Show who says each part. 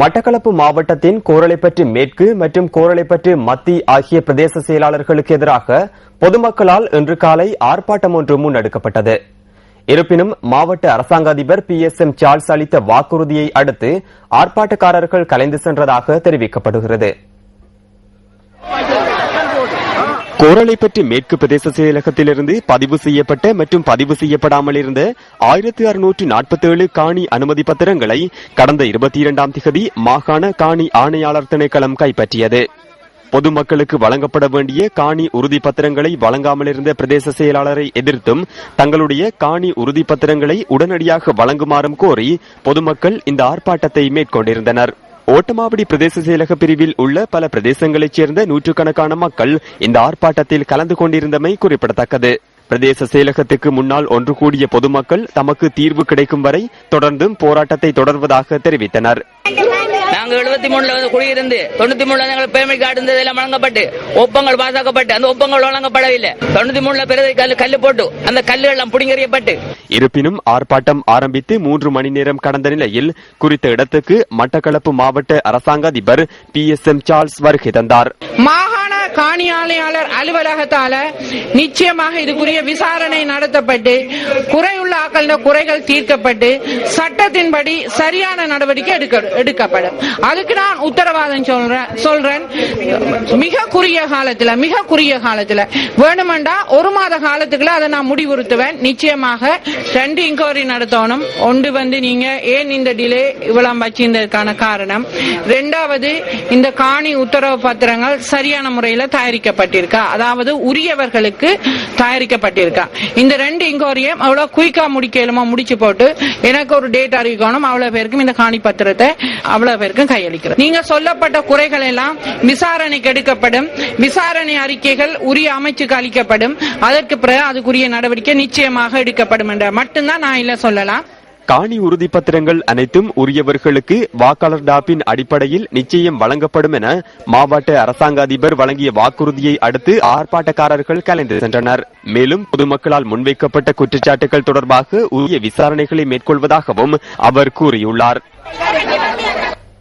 Speaker 1: மட்டக்களப்பு மாவட்டத்தின் கோரளைப்பற்று மேற்கு மற்றும் கோரளைப்பற்று மத்தி ஆகிய பிரதேச செயலாளர்களுக்கு எதிராக பொதுமக்களால் இன்று காலை ஆர்ப்பாட்டம் ஒன்று முன்னெடுக்கப்பட்டது. இருப்பினும் மாவட்ட அரசாங்க அதிபர் பி எஸ் எம் சார்ல்ஸ் அளித்த வாக்குறுதியை அடுத்து ஆர்ப்பாட்டக்காரர்கள் கலைந்து சென்றதாக தெரிவிக்கப்படுகிறது. கோரளைப்பற்று மேற்கு பிரதேச செயலகத்திலிருந்து பதிவு செய்யப்பட்ட மற்றும் பதிவு செய்யப்படாமல் இருந்த ஆயிரத்தி அறுநூற்று நாற்பத்தி ஏழு காணி அனுமதி பத்திரங்களை கடந்த இருபத்தி இரண்டாம் திகதி மாகாண காணி ஆணையாளர் திணைக்களம் கைப்பற்றியது. பொதுமக்களுக்கு வழங்கப்பட வேண்டிய காணி உறுதி பத்திரங்களை வழங்காமல் இருந்த பிரதேச செயலாளரை எதிர்த்தும் தங்களுடைய காணி உறுதி பத்திரங்களை உடனடியாக வழங்குமாறும் கோரி பொதுமக்கள் இந்த ஆர்ப்பாட்டத்தை மேற்கொண்டிருந்தனர். ஓட்டமாவடி பிரதேச செயலக பிரிவில் உள்ள பல பிரதேசங்களைச் சேர்ந்த நூற்றுக்கணக்கான மக்கள் இந்த ஆர்ப்பாட்டத்தில் கலந்து கொண்டிருந்தமை குறிப்பிடத்தக்கது. பிரதேச செயலகத்துக்கு முன்னால் ஒன்று கூடிய பொதுமக்கள் தமக்கு தீர்வு கிடைக்கும் வரை தொடர்ந்தும் போராட்டத்தை தொடர்வதாக தெரிவித்தனர்.
Speaker 2: நாங்க எழுபத்தி மூணுல வந்து குடியிருந்து தொண்ணூத்தி மூணுல எங்களுக்கு பேமெண்ட் கார்டு இருந்தது எல்லாம் வழங்கப்பட்டு ஒப்பங்கள் பாசாக்கப்பட்டு அந்த ஒப்பங்கள் வழங்கப்படவில்லை. தொண்ணூத்தி மூணுல பிறகு கல்லு கல்லு போட்டு அந்த கல்லுகள் எல்லாம் புடிங்கறியப்பட்டு.
Speaker 1: இருப்பினும் ஆர்ப்பாட்டம் ஆரம்பித்து மூன்று மணி நேரம் கடந்த நிலையில் குறித்த இடத்துக்கு மட்டக்களப்பு மாவட்ட அரசாங்க அதிபர் பி எஸ் எம் சார்ல்ஸ் வருகை தந்தார்.
Speaker 3: மாகாண அலுவலகத்தால நிச்சயமாக இதுக்குரிய விசாரணை நடத்தப்பட்டு குறையுள்ள ஆக்கள குறைகள் தீர்க்கப்பட்டு சட்டத்தின்படி சரியான நடவடிக்கை எடுக்க எடுக்கப்படும். அதுக்கு நான் உத்தரவாதம் சொல்றேன் சொல்றேன். மிக குறுகிய காலத்துல மிக குறுகிய காலத்துல. வேணுமெண்டா ஒரு மாத காலத்துக்குள்ள அதை நான் முடிவுறுத்துவேன். நிச்சயமாக ரெண்டு இன்கொயரி நடத்தணும். ஒன்று வந்து நீங்க ஏன் இந்த டிலே இவ்வளவு வச்சிருந்ததுக்கான காரணம். ரெண்டாவது இந்த காணி உத்தரவு பத்திரங்கள் சரியான முறையில் தயாரிக்கப்பட்டிருக்கா? அதாவது உரியவர்களுக்கு தயாரிக்கப்பட்டிருக்கா? இந்த ரெண்டு இன்கொயரியும் அவ்வளவு குயிக்கா முடிக்கலுமா முடிச்சு போட்டு எனக்கு ஒரு டேட் அறிவிக்கணும். அவ்வளவு பேருக்கும் இந்த காணி பத்திரத்தை அவ்வளவு பேருக்கும் கையளிக்கிறேன். நீங்க சொல்லப்பட்ட குறைகள் எல்லாம் விசாரணைக்கு எடுக்கப்படும். விசாரணை அறிக்கைகள் உரிய அமைச்சுக்கு அளிக்கப்படும். அதற்கு பிறகு அதுக்குரிய நடவடிக்கை நிச்சயமாக எடுக்கப்படும் என்ற மட்டும்தான் நான் இல்ல சொல்லலாம்.
Speaker 1: காணி உறுதி பத்திரங்கள் அனைத்தும் உரியவர்களுக்கு வாக்காளர் டாப்பின் அடிப்படையில் நிச்சயம் வழங்கப்படும் என மாவட்ட அரசாங்க அதிபர் வழங்கிய வாக்குறுதியை அடுத்து ஆர்ப்பாட்டக்காரர்கள் கலைந்து சென்றனர். மேலும் பொதுமக்களால் முன்வைக்கப்பட்ட குற்றச்சாட்டுகள் தொடர்பாக உரிய விசாரணைகளை மேற்கொள்வதாகவும் அவர் கூறியுள்ளார்.